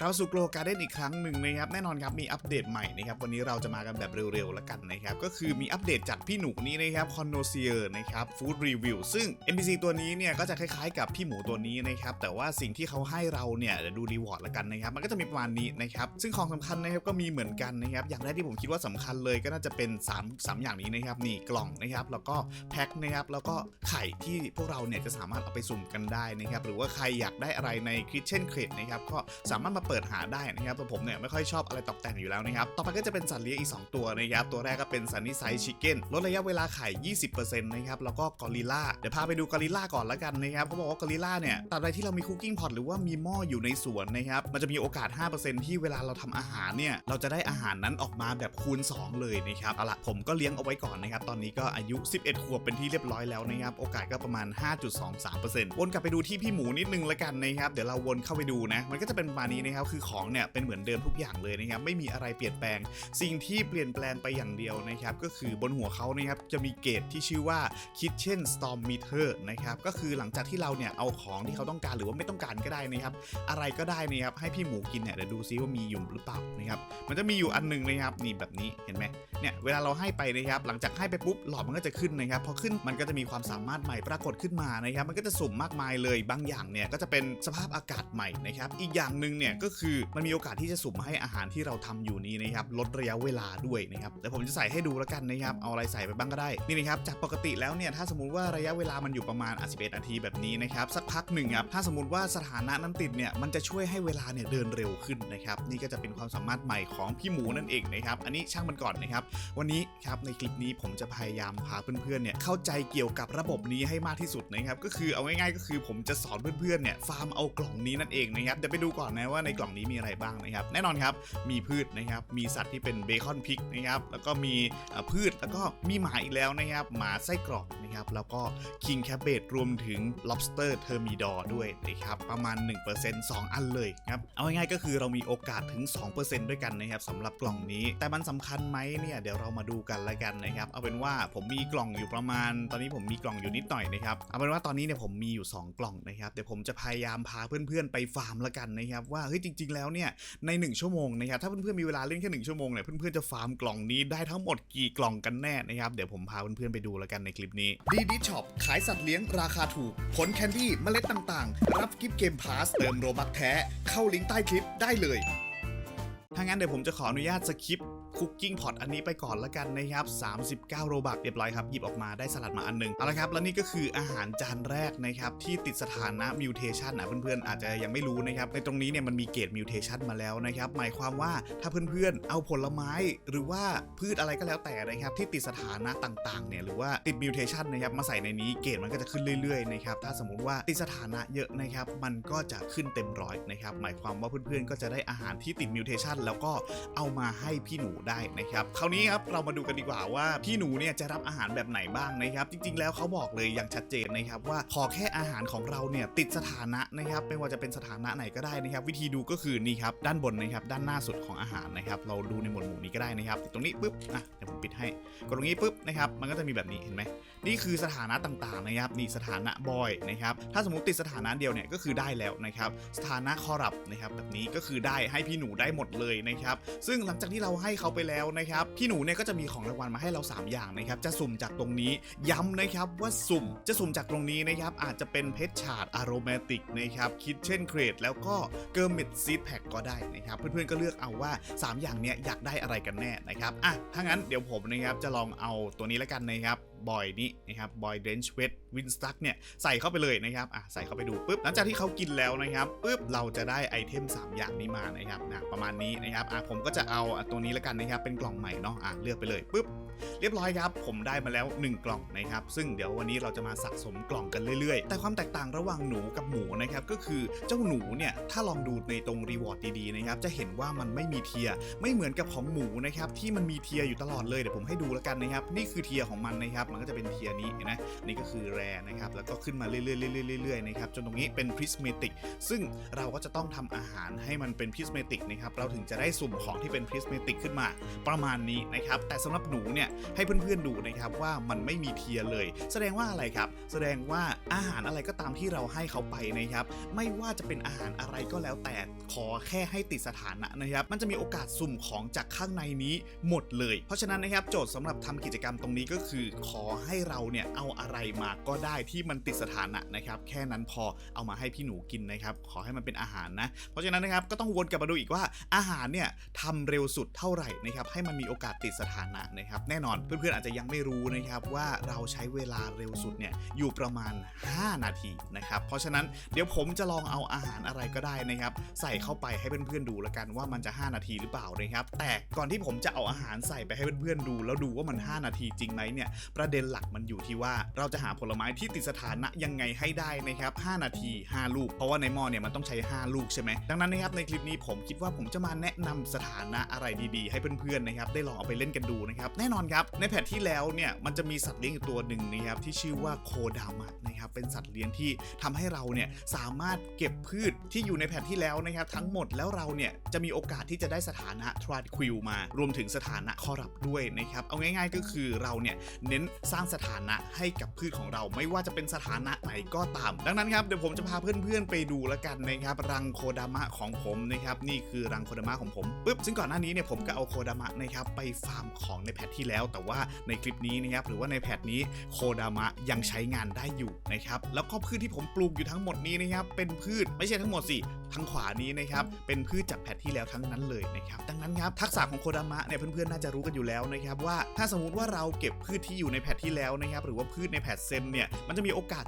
เราสู่โกลการ์เด้นอีกครั้งหนึ่งนะครับแน่นอนครับมีอัปเดตใหม่นะครับวันนี้เราจะมากันแบบเร็วๆแล้วกันนะครับก็คือมีอัปเดตจากพี่หนูนี้นะครับคอนโนเซียร์นะครับฟู้ดรีวิวซึ่ง NPC ตัวนี้เนี่ยก็จะคล้ายๆกับพี่หมูตัวนี้นะครับแต่ว่าสิ่งที่เขาให้เราเนี่ยเดี๋ยวดูรีวอร์ดแล้วกันนะครับมันก็จะมีประมาณนี้นะครับซึ่งของสำคัญนะครับก็มีเหมือนกันนะครับอย่างแรกที่ผมคิดว่าสำคัญเลยก็น่าจะเป็น 3 3 อย่างนี้นะครับนี่กล่องนะครับแล้วก็แพ็คนะครับแล้วก็ไข่ที่พวกเราเนี่ยจะสามารถเอาไปสุ่มกันได้นะครับหรือว่าใครอยากได้อะไรใน Kitchen Crate นะครับก็สามารถมาเปิดหาได้นะครับแต่ผมเนี่ยไม่ค่อยชอบอะไรตกแต่งอยู่แล้วนะครับต่อไปก็จะเป็นสัตว์เลี้ยงอีก 2 ตัวนะครับตัวแรกก็เป็นซันนี่ไซชิคเก้นลดระยะเวลาไข่ 20%นะครับแล้วก็กอริลลาเดี๋ยวพาไปดูกอริลลาก่อนละกันนะครับเขาบอกว่ากอริลลาเนี่ยตราบใดที่เรามีคุกกิ้งพอตหรือว่ามีหม้ออยู่ในสวนนะครับมันจะมีโอกาส 5%ที่เวลาเราทำอาหารเนี่ยเราจะได้อาหารนั้นออกมาแบบคูณ 2 เลยนะครับเอาละผมก็เลี้ยงเอาไว้ก่อนนะครับตอนนี้ก็อายุ 11 ขวบเป็นที่เรียบร้อยแล้วนะครับโอกาสก็ประมาณ 5.23%วนกลับไปดูที่พี่หมูนิดนึงละกันนะครับเดี๋ยวเราวนเข้าไปดูนะมันก็จะเป็นประมาณนี้นะครับคือของเนี่ยเป็นเหมือนเดิมทุกอย่างเลยนะครับไม่มีอะไรเปลี่ยนแปลง สิ่งที่เปลี่ยนแปลงไปอย่างเดียวนะครับก็คือบนหัวเขานะครับจะมีเกจที่ชื่อว่า Kitchen Storm Meter นะครับก็คือหลังจากที่เราเนี่ยเอาของที่เขาต้องการหรือว่าไม่ต้องการก็ได้นะครับอะไรก็ได้นะครับให้พี่หมูกินเนี่ยเดี๋ยวดูซิว่ามีอยู่หรือเปล่านะครับมันจะมีอยู่อันหนึงนะครับนี่แบบนี้เห็นไหมเนี่ยเวลาเราให้ไปนะครับหลังจากให้ไปปุ๊บหลอดมันก็จะขึ้นนะครับพอขึ้นมันก็จะมีความสามารถใหม่ปรากฏขึ้นมานะครับมันก็จะสุ่มมากมายเลยบางอย่างเนี่ยก็จะเป็นสภาพอากาศใหม่นะครับอีกอย่างหนึ่งเนี่ยก็คือมันมีโอกาสที่จะสุ่มให้อาหารที่เราทำอยู่นี้นะครับลดระยะเวลาด้วยนะครับแต่ผมจะใส่ให้ดูแล้วกันนะครับเอาอะไรใส่ไปบ้างก็ได้นี่นะครับจากปกติแล้วเนี่ยถ้าสมมติว่าระยะเวลามันอยู่ประมาณ11นาทีแบบนี้นะครับสักพักหนึ่งครับถ้าสมมติว่าสถานะนั้นติดเนี่ยมันจะช่วยให้เวลาเนี่ยเดินเร็วขึ้นนะครับนี่ก็จะเป็นความสามารถใหม่ของพี่หมูนั่นเองนะครับอันนี้ช่างมันก่อนนะครับวันนี้ครับในคลิปนี้ผมจะพยายามพาเพื่อนๆเนี่ยเข้าใจเกี่ยวกับระบบนี้ให้มากที่สุดนะครับก็คือเอาง่ายๆก็คือผมจะสอนเพื่อนๆเนี่ยฟาร์มเอากล่องนี้นั่นเองนะครับเดี๋ยวไปดูก่อนนะว่าในกล่องนี้มีอะไรบ้างนะครับ แน่นอนครับ มีพืชนะครับ มีสัตว์ที่เป็นเบคอนพิกนะครับ แล้วก็มีพืช แล้วก็มีหมาอีกแล้วนะครับ หมาไส้กรอกนะครับ แล้วก็ King Cabbage รวมถึง lobster thermidor ด้วยนะครับ ประมาณ 1% 2 อันเลยครับ เอาง่ายๆก็คือเรามีโอกาสถึง 2%ด้วยกันนะครับสำหรับกล่องนี้ แต่มันสำคัญไหมเนี่ย เดี๋ยวเรามาดูกันละกันนะครับ เอาเป็นว่าผมมีกล่องอยู่ประมาณ ตอนนี้ผมมีกล่องอยู่นิดหน่อยนะครับ เอาเป็นว่าตอนนี้เนี่ยผมมีอยู่ 2 กล่องนะครับ เดี๋ยวผมจะพยายามพาเพื่อนๆไปฟาร์มละกันนะครับว่าเฮ้ยจริง ๆ แล้วเนี่ยใน 1 ชั่วโมงนะครับถ้าเพื่อนๆมีเวลาเล่นแค่1ชั่วโมงเนี่ยเพื่อนๆจะฟาร์มกล่องนี้ได้ทั้งหมดกี่กล่องกันแน่นะครับเดี๋ยวผมพาเพื่อนๆไปดูละกันในคลิปนี้ดีดีช็อปขายสัตว์เลี้ยงราคาถูกผลแคนดี้เมล็ดต่างๆ รับกิฟต์เกมพาสเติมโรบัคแท้ เข้าลิงก์ใต้คลิปได้เลยถ้างั้นเดี๋ยวผมจะขออนุญาตสคิป คุกกิ้งพอตอันนี้ไปก่อนละกันนะครับ39 โรบักเรียบร้อยครับ หยิบออกมาได้สลัดมาอันหนึงเอาละครับ แล้วนี่ก็คืออาหารจานแรกนะครับ ที่ติดสถานะมิวเทชันนะเพื่อนๆ อาจจะยังไม่รู้นะครับ ในตรงนี้เนี่ยมันมีเกรดมิวเทชันมาแล้วนะครับ หมายความว่าถ้าเพื่อนๆ เอาผลไม้หรือว่าพืชอะไรก็แล้วแต่นะครับ ที่ติดสถานะต่างๆเนี่ยหรือว่าติดมิวเทชันนะครับมาใส่ในนี้เกรดมันก็จะขึ้นเรื่อยๆนะครับถ้าสมมุติว่าติดสถานะเยอะนะครับมันก็จะขึ้นเต็มร้อยนะครับหมายความว่าเพื่อนๆก็จะได้อาหารที่ติดมิวเทชันแล้วก็เอามาให้พี่หนูได้นะครับคราวนี้ครับเรามาดูกันดีกว่าว่าพี่หนูเนี่ยจะรับอาหารแบบไหนบ้างนะครับจริง ๆ แล้วเขาบอกเลยอย่างชัดเจนนะครับว่าขอแค่อาหารของเราเนี่ยติดสถานะนะครับไม่ว่าจะเป็นสถานะไหนก็ได้นะครับ วิธีดูก็คือนี่ครับด้านบนนะครับด้านหน้าสุดของอาหารนะครับเราดูในหมวดหมู่นี้ก็ได้นะครับติดตรงนี้ปุ๊บอะเดี๋ยวผมปิดให้กดตรงนี้ปุ๊บนะครับมันก็จะมีแบบนี้เห็นไหมนี่คือสถานะต่างๆนะครับนี่สถานะบอยนะครับถ้าสมมติติดสถานะเดียวเนี่ยก็คือได้แล้วนะครับสถานะคอรับนะครับแบบนี้ก็คือได้ให้พี่หนูได้หมดเลยนะครับซึ่งหลังจากที่เราให้เขาไปแล้วนะครับพี่หนูเนี่ยก็จะมีของรางวัลมาให้เรา 3 อย่างนะครับจะสุ่มจากตรงนี้ย้ำนะครับว่าสุ่มจะสุ่มจากตรงนี้นะครับอาจจะเป็นเพชรฉาดอารมติกนะครับคิดเช่นเครดแล้วก็เกอร์เมดซีดแพ็กก็ได้นะครับเพื่อนๆก็เลือกเอาว่า 3 อย่างเนี้ยอยากได้อะไรกันแน่นะครับอะถ้างั้นเดี๋ยวผมนะครับจะลองเอาตัวนี้แล้วกันนะครับ บอยนี้นะครับบอยเดนช์เวทวินสตั๊กเนี่ยใส่เข้าไปเลยนะครับอะใส่เข้าไปดูปุ๊บหลังจากที่เขากินแล้วนะครับปุ๊บเราจะได้ไอเทม 3 อย่างนี้มานะครับนะประมาณนี้นะครับอะผมก็จะเอาตัวนี้แล้วกันนะครับเป็นกล่องใหม่เนาะอะเลือกไปเลยปุ๊บเรียบร้อยครับ ผมได้มาแล้ว 1 กล่องนะครับ ซึ่งเดี๋ยววันนี้เราจะมาสะสมกล่องกันเรื่อยๆ แต่ความแตกต่างระหว่างหนูกับหมูนะครับ ก็คือเจ้าหนูเนี่ย ถ้าลองดูในตรงรีวอร์ดดีๆนะครับ จะเห็นว่ามันไม่มีเทีย ไม่เหมือนกับของหมูนะครับ ที่มันมีเทียอยู่ตลอดเลย เดี๋ยวผมให้ดูแล้วกันนะครับ นี่คือเทียของมันนะครับมันก็จะเป็นเทียนี้นไหมนี่ก็คือแรนะครับแล้วก็ขึ้นมาเรื่อยๆเรื่อยๆๆนะครับจนตรงนี้เป็นพริสเมติกซึ่งเราก็จะต้องทำอาหารให้มันเป็นพริสเมติกนะครับเราถึงจะได้สุ่มของที่เป็นพริสเมติกขึ้นมาประมาณนี้นะครับแต่สำหรับหนูเนี่ยให้เพื่อนๆดูนะครับว่ามันไม่มีเทียเลย แสดงว่าอะไรครับ แสดงว่าอาหารอะไรก็ตามที่เราให้เขาไปนะครับไม่ว่าจะเป็นอาหารอะไรก็แล้วแต่ขอแค่ให้ติดสถานะนะครับมันจะมีโอกาสสุ่มของจากข้างในนี้หมดเลย เพราะฉะนั้นนะครับโจทย์สำหรับทำกิจกรรมตรงนี้ก็คือขอให้เราเนี่ยเอาอะไรมาก็ได้ที่มันติดสถานะนะครับ แค่นั้นพอเอามาให้พี่หนูกินนะครับ ขอให้มันเป็นอาหารนะ เพราะฉะนั้นนะครับก็ต้องวนกลับมาดูอีกว่าอาหารเนี่ยทำเร็วสุดเท่าไหร่นะครับให้มันมีโอกาสติดสถานะนะครับ แน่นอนเพื่อนๆอาจจะยังไม่รู้นะครับว่าเราใช้เวลาเร็วสุดเนี่ยอยู่ประมาณ 5 นาทีนะครับ เพราะฉะนั้นเดี๋ยวผมจะลองเอาอาหารอะไรก็ได้นะครับ ใส่เข้าไปให้เพื่อนๆดูแล้วกันว่ามันจะ 5 นาทีหรือเปล่านะครับ แต่ก่อนที่ผมจะเอาอาหารใส่ไปให้เพื่อนๆดู แล้วดูว่ามัน 5 นาทีจริงไหมเนี่ยประเด็นหลักมันอยู่ที่ว่า เราจะหาผลไม้ที่ติดสถานะยังไงให้ได้นะครับ 5 นาที 5 ลูก เพราะว่าในหม้อเนี่ยมันต้องใช้ 5 ลูกใช่ไหมดังนั้นนะครับในคลิปนี้ผมคิดว่าผมจะมาแนะนำสถานะอะไรดีๆ ให้เพื่อนๆนะครับได้ลองเอาไปเล่นกันดูนะครับแน่นอนครับในแพทที่แล้วเนี่ยมันจะมีสัตว์เลี้ยงอยู่ตัวหนึ่งนะครับที่ชื่อว่าโคดามะนะครับเป็นสัตว์เลี้ยงที่ทำให้เราเนี่ยสามารถเก็บพืชที่อยู่ในแพทที่แล้วนะครับทั้งหมดแล้วเราเนี่ยจะมีโอกาสที่จะได้สถานะทรานควิลมารวมถึงสถานะคอรับด้วยนะครับเอาง่ายๆก็คือเราเนี่ยเน้นสร้างสถานะให้กับพืชของเราไม่ว่าจะเป็นสถานะไหนก็ตาม ดังนั้นครับเดี๋ยวผมจะพาเพื่อนๆไปดูแล้วกันนะครับรังโคดามะของผมนะครับนี่คือรังโคดามะของผมปุ๊บซึ่งก่อนหน้านี้เนี่ยผมก็เอาโคดามะนะครับไปฟาร์มของในแพทที่แล้ว แต่ว่าในคลิปนี้นะครับหรือว่าในแพทนี้โคดามะยังใช้งานได้อยู่นะครับแล้วก็พืชที่ผมปลูกอยู่ทั้งหมดนี้นะครับเป็นพืชไม่ใช่ทั้งหมดสิ ทางขวานี้นะครับเป็นพืชจากแพทที่แล้วทั้งนั้นเลยนะครับดังนั้นครับทักษะของโคดามะเนี่ยเพื่อนๆน่าจะรู้กันอยู่แล้วนะครับว่าถ้าสมมุติว่าเราเก็บพืชที่อยู่ในแพทที่แล้วนะครับหรือว่าพืชในแพทเซนเนี่ยมันจะมีโอกาส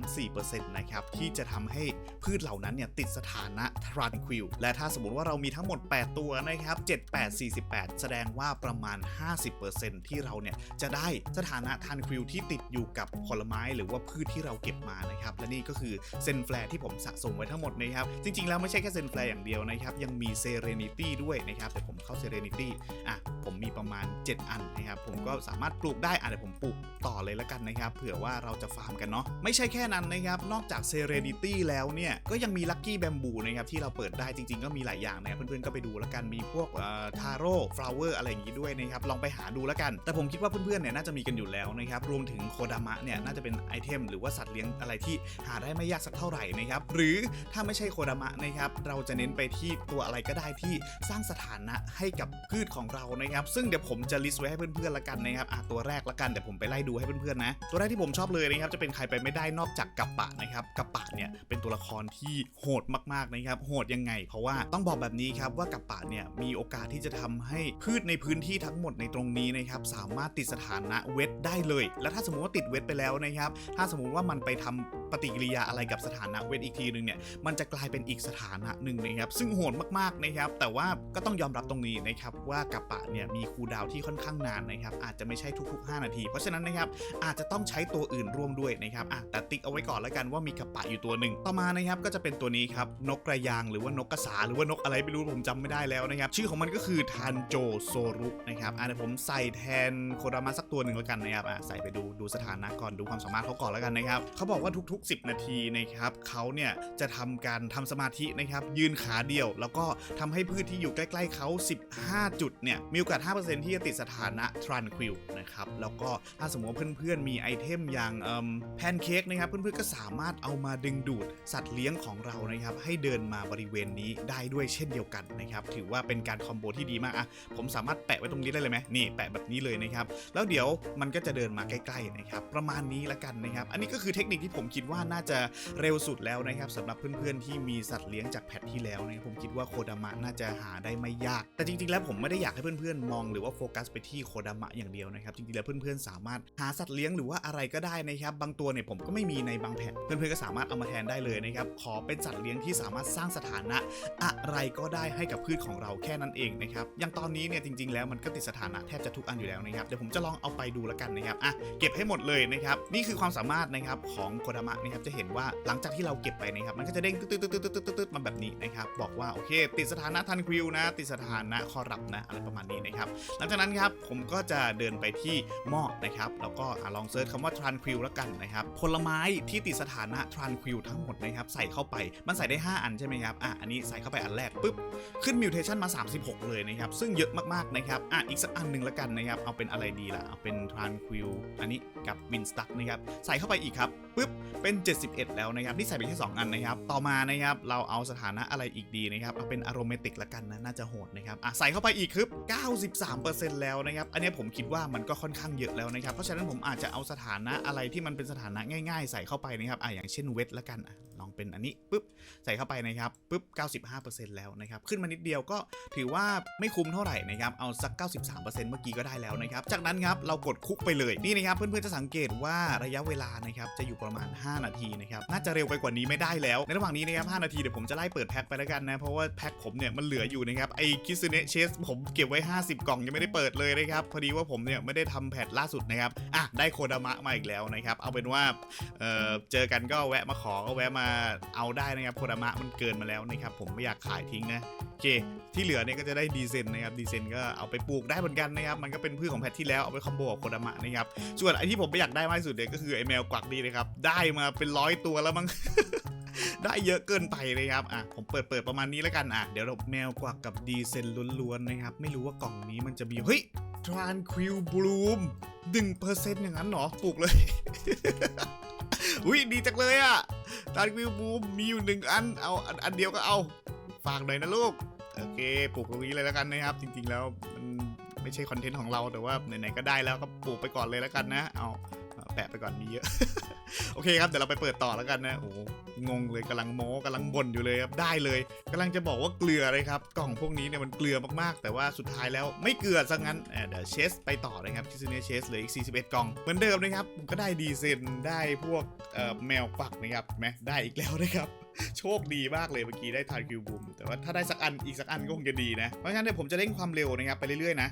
7.34%นะครับที่จะทำให้พืชเหล่านั้นเนี่ยติดสถานะทรานควิลและถ้าสมมติว่าเรามีทั้งหมด 8 ตัวนะครับ7 8 48 แสดงว่าประมาณ 50%ที่เราเนี่ยจะได้สถานะทรานควิลที่ติดอยู่กับผลไม้หรือว่าพืชที่เราเก็บมานะครับและนี่ก็คือเซนแฟร์ที่ผมสะสมไว้ทั้งหมดนะครับจริง ๆ แล้วไม่ใช่แค่เซนแฟร์อย่างเดียวนะครับ ยังมีเซเรนิตี้ด้วยนะครับแต่ผมเข้าเซเรนิตี้อะผมมีประมาณ 7 อันนะครับ ผมก็สามารถปลูกได้อะเดี๋ยวผมปลูกต่อเลยล้วกันนะครับ เผื่อว่าเราจะฟาร์มกันเนาะไม่ใช่แค่นั้นนะครับ นอกจากเซเรนิตี้แล้วเนี่ย ก็ยังมีลัคกี้แบมบูนะครับที่เราเปิดได้จริง ๆ ก็มีหลายอย่างนะเพื่อนๆก็ไปดูแล้วกันมีพวกทาโร่ฟลาวเวอร์อะไรอย่างงี้ด้วยนะครับลองไปหาดูแล้วกัน แต่ผมคิดว่าเพื่อนๆเนี่ยน่าจะมีกันอยู่แล้วนะครับรวมถึงโคดามะเนี่ยน่าจะเป็นไอเทมหรือว่าสัตว์เลี้ยงอะไรที่หาได้ไม่ยากสักเท่าไหร่นะครับหรือถ้าไม่ใช่โคดามะนะครับ เราจะเน้นไปที่ตัวอะไรก็ได้ที่สร้างสถานะให้กับพืชของเรานะครับ ซึ่งเดี๋ยวผมจะลิสต์ไว้ให้เพื่อนๆละกันนะครับอะตัวแรกละกันเดี๋ยวผมไปไล่ดูให้เพื่อนๆนะ ตัวแรกที่ผมชอบเลยนะครับจะเป็นใครไปไม่ได้นอกจากกัปปะนะครับกัปปะเนี่ยเป็นตัวละครที่โหดมากๆนะครับโหดยังไง เพราะว่าต้องบอกแบบนี้ครับว่ากัปปะเนี่ยมีโอกาสที่จะทำให้พืชในพื้นที่ทั้งหมดในตรงนี้นะครับสามารถติดสถานะเวทได้เลย แล้วถ้าสมมติว่าติดเวทไปแล้วนะครับถ้าสมมติว่ามันไปทำปฏิกิริยาอะไรกับสถานะเวทอีกทีนึงเนี่ยมันจะกลายเป็นอีกสถานะหนึ่งนะครับซึ่งโหดมากๆนะครับแต่ว่าก็ต้องยอมรับตรงนี้นะครับว่ากัปปะเนี่ยมีคูลดาวที่ค่อนข้างนานนะครับอาจจะไม่ใช่ทุกๆ 5 นาที เพราะฉะนั้นนะครับอาจจะต้องใช้ตัวอื่นร่วมด้วยนะครับอะแต่ติ๊กเอาไว้ก่อนแล้วกันว่ามีกัปปะอยู่ตัวหนึ่งต่อมานะครับก็จะเป็นตัวนี้ครับนกกระยางหรือว่านกกระสาหรือว่านกอะไรไม่รู้ผมจำไม่ได้แล้วนะครับชื่อของมันก็คือทันโจโซรุนะครับอะเดี๋ยวผมใส่แทนโคดามะสักตัวหนึ่งแล้วกันนะครับอะใส่ไปดูดูสถานะก่อนดูความสามารถเขาก่อนแล้วกันนะครับเขาบอกว่าทุก ๆ 10 นาทีนะครับเขาเนี่ยจะทำการทำสมาธินะครับ ยืนขาเดียว แล้วก็ทำให้พืชที่อยู่ใกล้ๆเขา 15 จุดเนี่ย มีโอกาส 5%ที่จะติดสถานะ tranquil นะครับ แล้วก็ถ้าสมมติว่าเพื่อนๆ มีไอเทมอย่างแพนเค้กนะครับ เพื่อนๆ ก็สามารถเอามาดึงดูดสัตว์เลี้ยงของเรานะครับ ให้เดินมาบริเวณนี้ได้ด้วยเช่นเดียวกันนะครับ ถือว่าเป็นการคอมโบที่ดีมากอะผมสามารถแปะไว้ตรงนี้ได้เลยไหมนี่แปะแบบนี้เลยนะครับ แล้วเดี๋ยวมันก็จะเดินมาใกล้ๆนะครับ ประมาณนี้ละกันนะครับ อันนี้ก็คือเทคนิคที่ผมคิดว่าน่าจะเร็วสุดแล้วนะครับสำหรับเพื่อนๆที่มีีสัตว์เลี้ยงจากแพทที่แล้วนะครับผมคิดว่าโคดามะน่าจะหาได้ไม่ยาก แต่จริงๆแล้วผมไม่ได้อยากให้เพื่อนๆมองหรือว่าโฟกัสไปที่โคดามะอย่างเดียวนะครับจริงๆแล้วเพื่อนๆสามารถหาสัตว์เลี้ยงหรือว่าอะไรก็ได้นะครับบางตัวเนี่ยผมก็ไม่มีในบางแพทเพื่อนๆก็สามารถเอามาแทนได้เลยนะครับขอเป็นสัตว์เลี้ยงที่สามารถสร้างสถานะอะไรก็ได้ให้กับพืชของเราแค่นั้นเองนะครับอย่างตอนนี้เนี่ยจริง ๆ แล้วมันก็ติดสถานะแทบจะทุกอันอยู่แล้วนะครับเดี๋ยวผมจะลองเอาไปดูแล้วกันนะครับอะเก็บให้หมดเลยนะครับนี่คือความสามารถนะครับของโคดามะนะครับจะเห็นว่าหลังจากที่เราเก็บไปนะครับมันก็จะเด้งตึ๊ดตึ๊ดมาแบบนี้นะครับบอกว่าโอเค ติดสถานะทันควิวนะ ติดสถานะคอรับนะอะไรประมาณนี้นะครับหลังจากนั้นครับผมก็จะเดินไปที่หม้อนะครับแล้วก็อลองเซิร์ชคำว่า tranquil แล้วกันนะครับผลไม้ที่ติดสถานะ tranquil ทั้งหมดนะครับใส่เข้าไปมันใส่ได้ 5 อันใช่ไหมครับอะอันนี้ใส่เข้าไปอันแรกปุ๊บขึ้นมิวเทชันมา 36 เลยนะครับซึ่งเยอะมากๆนะครับอะอีกสักอันหนึ่งแล้วกันนะครับเอาเป็นอะไรดีล่ะเอาเป็น tranquil อันนี้กับ win stuck นะครับใส่เข้าไปอีกครับปุ๊บเป็น 71 แล้วนะครับนี่ใส่ไปแค่2อันนะครับต่อมานะครับเราเอาสถานะอะไรอีกดีนะครับเอาเป็น aromatic ละกันนะน่าจะโหดนะครับอะใส่เข้าไปอีกครับ93%แล้วนะครับอันนี้ผมคิดว่ามันก็ค่อนข้างเยอะแล้วนะครับเพราะฉะนั้นผมอาจจะเอาสถานะอะไรที่มันเป็นสถานะง่าย ๆ ใส่เข้าไปนะครับอะอย่างเช่นเวทละกันอะ เป็นอันนี้ปุ๊บใส่เข้าไปนะครับปุ๊บ 95%แล้วนะครับขึ้นมานิดเดียวก็ถือว่าไม่คุ้มเท่าไหร่นะครับเอาสัก 93%เมื่อกี้ก็ได้แล้วนะครับจากนั้นครับเรากดคุกไปเลยนี่นะครับเพื่อนๆจะสังเกตว่าระยะเวลานะครับจะอยู่ประมาณ 5 นาทีนะครับน่าจะเร็วไปกว่านี้ไม่ได้แล้ว ในระหว่างนี้นะครับ5นาทีเดี๋ยวผมจะไล่เปิดแพ็คไปแล้วกันนะเพราะว่าแพ็คผมเนี่ยมันเหลืออยู่นะครับไอคิซึเนะเชสผมเก็บไว้ 50 กล่องยังไม่ได้เปิดเลยนะครับพอดีว่าผมเนี่ยไม่ได้ทำแพทล่าสุดนะครับอะได้โคดามะมาอีกแล้วนะครับเอาเป็นว่าเออเจอกันก็แวะมาขอก็แวะมาเอาได้นะครับโคดามะมันเกินมาแล้วนะครับผมไม่อยากขายทิ้งนะโอเค ที่เหลือเนี่ยก็จะได้ดีเซนนะครับดีเซนก็เอาไปปลูกได้เหมือนกันนะครับมันก็เป็นพืชของแพทที่แล้วเอาไปคอมโบกับโคดามะนะครับส่วนไอที่ผมไม่อยากได้มากที่สุดเนี่ยก็คือไอแมวกวักดีนะครับได้มาเป็นร้อยตัวแล้วมั้งได้เยอะเกินไปเลยครับ อะ ผมเปิดเปิดประมาณนี้แล้วกัน อะ เดี๋ยวเราแมวกวักกับดีเซนล้วนๆนะครับ ไม่รู้ว่ากล่องนี้มันจะมี เฮ้ย Tranquil Bloom 1%อร์เซ็นต์อย่างนั้นเหรอ ปลูกเลย อุ้ยดีจังเลยอะทานวิวบูมมีอยู่หนึ่งอันเอาอันอันเดียวก็เอาฝากหน่อยนะลูกโอเคปลูกตรงนี้เลยแล้วกันนะครับ จริงๆแล้วมันไม่ใช่คอนเทนต์ของเราแต่ว่าไหนๆก็ได้แล้วก็ปลูกไปก่อนเลยแล้วกันนะเอา แปะไปก่อนมีเยอะ โอเคครับเดี๋ยวเราไปเปิดต่อแล้วกันนะ โอ้งงเลยกำลังโม้กำลังบ่นอยู่เลยครับได้เลยกำลังจะบอกว่าเกลือเลยครับกล่องพวกนี้เนี่ยมันเกลือมากๆ แต่ว่าสุดท้ายแล้วไม่เกลือซะงั้นเดี๋ยวเชสไปต่อนะครับคิซเนียเชสเหลืออีก 41 กล่องเหมือนเดิมนะครับก็ได้ดีเซนได้พวกแมวปักนะครับแมได้อีกแล้วนะครับโชคดีมากเลยเมื่อกี้ได้ทานคิวบูมแต่ว่าถ้าได้สักอันอีกสักอันก็คงจะดีนะ เพราะฉะนั้นเดี๋ยวผมจะเร่งความเร็วนะครับไปเรื่อยๆนะ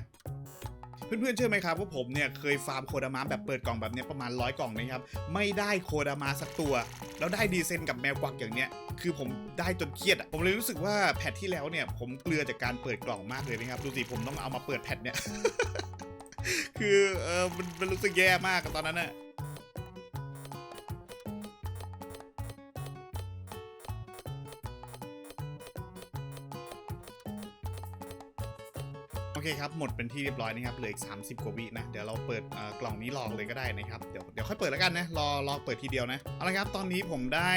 เพื่อนๆเชื่อไหมครับว่าผมเนี่ยเคยฟาร์มโคดามะแบบเปิดกล่องแบบนี้ประมาณร้อยกล่องนะครับไม่ได้โคดามะสักตัว แล้วได้ดีเซนกับแมวกวักอย่างเนี้ยคือผมได้จนเครียดผมเลยรู้สึกว่าแพทที่แล้วเนี่ยผมเกลือจากการเปิดกล่องมากเลยนะครับดูสิผมต้องเอามาเปิดแพทเนี่ยคือเออมันรู้สึกแย่มากตอนนั้นอะ เคครับ หมดเป็นที่เรียบร้อยนะครับ เหลืออีก 30 กว่าวินะ เดี๋ยวเราเปิดกล่องนี้ลองเลยก็ได้นะครับ เดี๋ยวเดี๋ยวค่อยเปิดแล้วกันนะ รอรอเปิดทีเดียวนะ เอาละครับ ตอนนี้ผมได้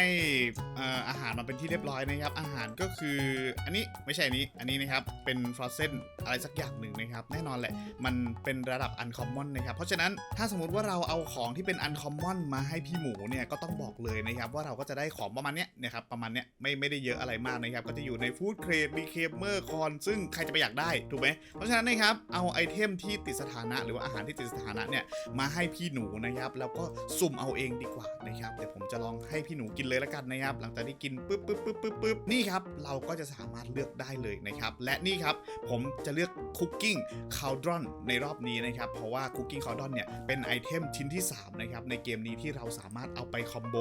อาหารมาเป็นที่เรียบร้อยนะครับ อาหารก็คืออันนี้ไม่ใช่อันนี้ อันนี้นะครับ เป็นฟรอสเซนอะไรสักอย่างหนึ่งนะครับ แน่นอนแหละ มันเป็นระดับอันคอมมอนนะครับ เพราะฉะนั้นถ้าสมมติว่าเราเอาของที่เป็นอันคอมมอนมาให้พี่หมูเนี่ย ก็ต้องบอกเลยนะครับว่าเราก็จะได้ของประมาณเนี้ยนะครับ ประมาณเนี้ยไม่ไม่ได้เยอะอะไรมากนะครับ ก็จะอยู่ในฟู้ดเครดมีเคเมอร์คอนซึ่งใครจะไปอยากได้ถูกไหมเพราะฉะนั้นนะครับเอาไอเทมที่ติดสถานะ หรือว่าอาหารที่ติดสถานะเนี่ยมาให้พี่หนูนะครับ แล้วก็สุ่มเอาเองดีกว่านะครับเดี๋ยวผมจะลองให้พี่หนูกินเลยล้วกันนะครับ หลังจากที่กินปุ๊บปุ๊บปุ๊บปุ๊บปุ๊บนี่ครับเราก็จะสามารถเลือกได้เลยนะครับ และนี่ครับผมจะเลือกคุกกิ้งคาวดรอนในรอบนี้นะครับ เพราะว่าคุกกิ้งคาวดรอนเนี่ยเป็นไอเทมชิ้นที่3นะครับในเกมนี้ที่เราสามารถเอาไปคอมโบ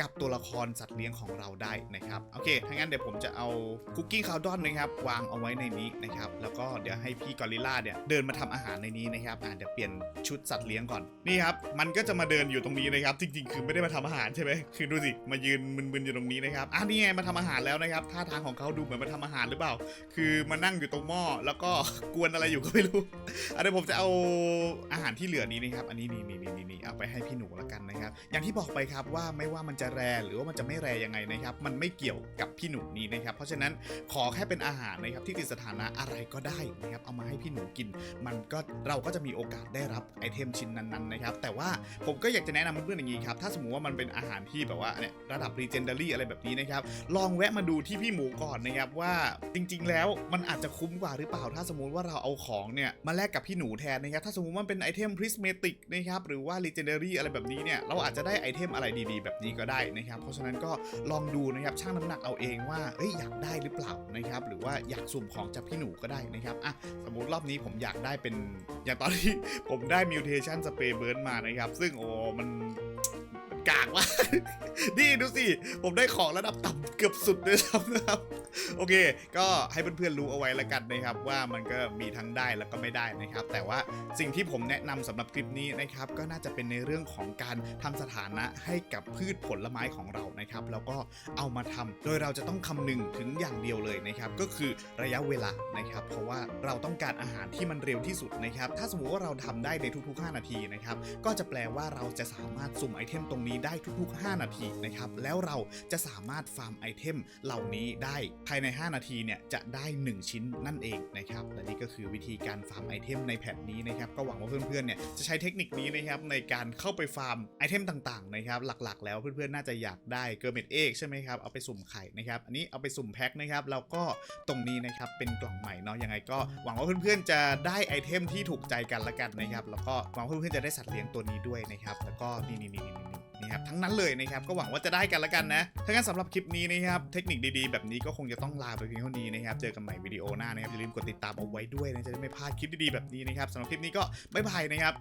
กับตัวละครสัตว์เลี้ยงของเราได้นะครับโอเคถ้างั้นเดี๋ยวผมจะเอาคุกกิ้งคาวดรอนนะครับวางเอาไว้ในนี้นะครับแล้วก็เดี๋ยวให้พี่กอริลลาเนี่ยเดินมาทำอาหารในนี้นะครับอ่าเดี๋ยวเปลี่ยนชุดสัตว์เลี้ยงก่อนนี่ครับมันก็จะมาเดินอยู่ตรงนี้นะครับจริงๆ คือไม่ได้มาทำอาหารใช่ไหมคือดูสิมายืนมึนๆอยู่ตรงนี้นะครับอ่านี่ไงมาทำอาหารแล้วนะครับท่าทางของเขาดูเหมือนมาทำอาหารหรือเปล่า คือมานั่งอยู่ตรงหม้อแล้วก็กวนอะไรอยู่ก็ไม่รู้อันนี้ผมจะเอาอาหารที่เหลือนี้นะครับอันนี้นี่นี่นี่นี่เอาไปให้พี่หนูแล้วกันนะครับ อย่างที่บอกไปครับว่าไม่ว่ามันจะแรหรือว่ามันจะไม่แรยังไงนะครับมันไม่เกี่ยวกับพี่หนูนี้นะครับเพราะฉะนั้นขอแค่เป็นอาหารนะครับที่ติดสถานะอะไรก็ได้นะครับเอามาให้พี่หนูกิน มันก็เราก็จะมีโอกาสได้รับไอเทมชิ้นนั้นๆนะครับแต่ว่าผมก็อยากจะแนะนำเพื่อนๆอย่างนี้ครับถ้าสมมติว่ามันเป็นอาหารที่แบบว่าเนี่ยระดับ legendary อะไรแบบนี้นะครับลองแวะมาดูที่พี่หมูก่อนนะครับว่าจริง ๆ แล้วมันอาจจะคุ้มกว่าหรือเปล่า ถ้าสมมติว่าเราเอาของเนี่ยมาแลกกับพี่หนูแทนนะครับถ้าสมมติว่าเป็นไอเทม prismatic นะครับหรือว่า legendary อะไรแบบนี้เนี่ยเราอาจจะได้ไอเทมอะไรดีๆ แบบนี้ก็ได้นะครับเพราะฉะนั้นก็ลองดูนะครับชั่งน้ำหนักเอาเองว่าเอ้ยอยากได้หรือเปล่านะครับหรือว่าอยากสุ่มของจากพี่หนูก็ได้นะครับอะสมมติรอบนี้ผมอยากได้เป็นอย่างตอนที่ผมได้มิวเทชันสเปรย์เบิร์นมานะครับ ซึ่งโอ้มันกากว่า นี่ดูสิ ผมได้ของระดับต่ำเกือบสุดเลยครับนะครับ โอเค ก็ให้เพื่อนๆรู้เอาไว้ล้วกันนะครับ ว่ามันก็มีทั้งได้แล้วก็ไม่ได้นะครับ แต่ว่าสิ่งที่ผมแนะนำสำหรับคลิปนี้นะครับ ก็น่าจะเป็นในเรื่องของการทำสถานะให้กับพืชผลไม้ของเรานะครับ แล้วก็เอามาทำโดยเราจะต้องคำนึงถึงอย่างเดียวเลยนะครับ ก็คือระยะเวลานะครับ เพราะว่าเราต้องการอาหารที่มันเร็วที่สุดนะครับ ถ้าสมมติว่าเราทำได้ในทุกๆ 5 นาทีนะครับ ก็จะแปลว่าเราจะสามารถสุ่มไอเทมตรงนี้ได้ทุกๆ 5 นาทีนะครับ แล้วเราจะสามารถฟาร์มไอเทมเหล่านี้ได้ภายใน 5 นาทีเนี่ยจะได้ 1 ชิ้นนั่นเองนะครับและนี่ก็คือวิธีการฟาร์มไอเทมในแพทนี้นะครับก็หวังว่าเพื่อนๆเนี่ยจะใช้เทคนิคนี้นะครับในการเข้าไปฟาร์มไอเทมต่างๆนะครับหลักๆ แล้วเพื่อนๆน่าจะอยากได้เกอร์เมดเอกใช่ไหมครับเอาไปสุ่มไข่นะครับอันนี้เอาไปสุ่มแพ็คนะครับแล้วก็ตรงนี้นะครับเป็นกล่องใหม่เนาะยังไงก็หวังว่าเพื่อนๆจะได้ไอเทมที่ถูกใจกันละกันนะครับแล้วก็หวังว่าเพื่อนๆจะได้สัตว์เลี้ยงตัวนี้ด้วยนะครับแล้วก็นี่นี่นี่นี่ นี่ครับทั้งนั้นเลยนะครับก็หวังว่าจะได้กันละกันนะถ้างั้นสำหรับคลิปนี้นะครับเทคนิคดีๆ แบบนี้ก็คงจะต้องลาไปเพียงเท่านี้นะครับเจอกันใหม่วิดีโอหน้านะครับอย่าลืมกดติดตามเอาไว้ด้วยนะจะได้ไม่พลาดคลิปดีๆแบบนี้นะครับสำหรับคลิปนี้ก็บ๊ายบายนะครับ